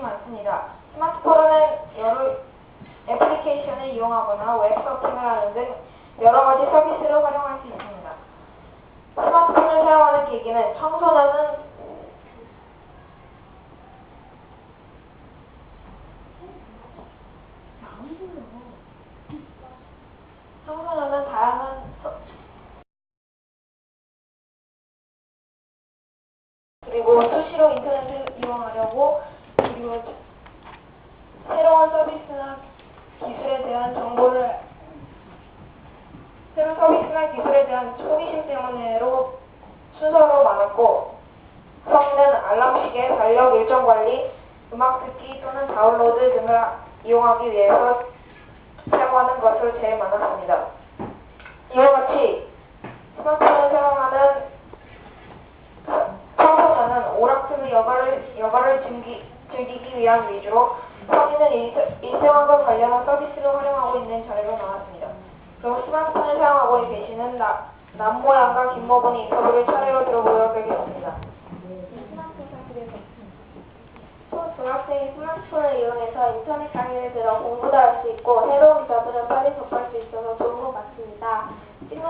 많습니다. 스마트폰은 여러 애플리케이션을 이용하거나 웹 서핑을 하는 등 여러 가지 서비스를 활용할 수 있습니다. 스마트폰을 사용하는 계기는 청소년은 다양한 서- 그리고 수시로 인터넷을 이용하려고 그리고 새로운 서비스나 기술에 대한 정보를 새로운 서비스나 기술에 대한 호기심 때문에로 순서로 많았고 성인은 알람 시계, 달력 일정 관리, 음악 듣기 또는 다운로드 등을 이용하기 위해서 사용하는 것으로 제일 많았습니다. 이와 같이 스마트폰을 사용하는 청소년은 오락실 여가를, 여가를 즐기, 즐기기 위한 위주로 성인은 일, 일생활과 관련한 서비스를 활용하고 있는 사례가 많았습니다. 그럼 스마트폰을 사용하고 계시는 나, 남모양과 김모분이 인터뷰를 차례로 들어보도록 하겠습니다. 초 중학생이 스마트폰을 이용해서 인터넷 강의를 들어 공부도 할 수 있고 새로운 기사들을 빨리 접할 수 같습니다.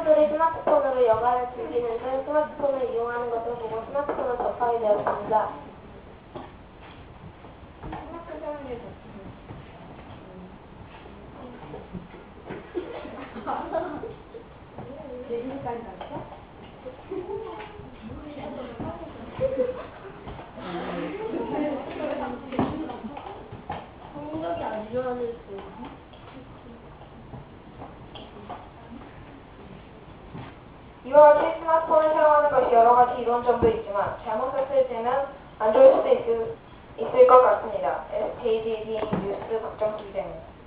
친구들이 스마트폰으로 영화를 즐기는 등 스마트폰을 이용하는 것을 보고 스마트폰을 접하게 되었습니다. 스마트폰 사용에 성적이 안 좋아질 수 있어. 이와 같이 스마트폰을 사용하는 것이 여러 가지 이로운 점도 있지만 잘못 썼을 때는 안 좋을 수도 있을, 있을 것 같습니다. SKDD 뉴스 박정수 기자입니다.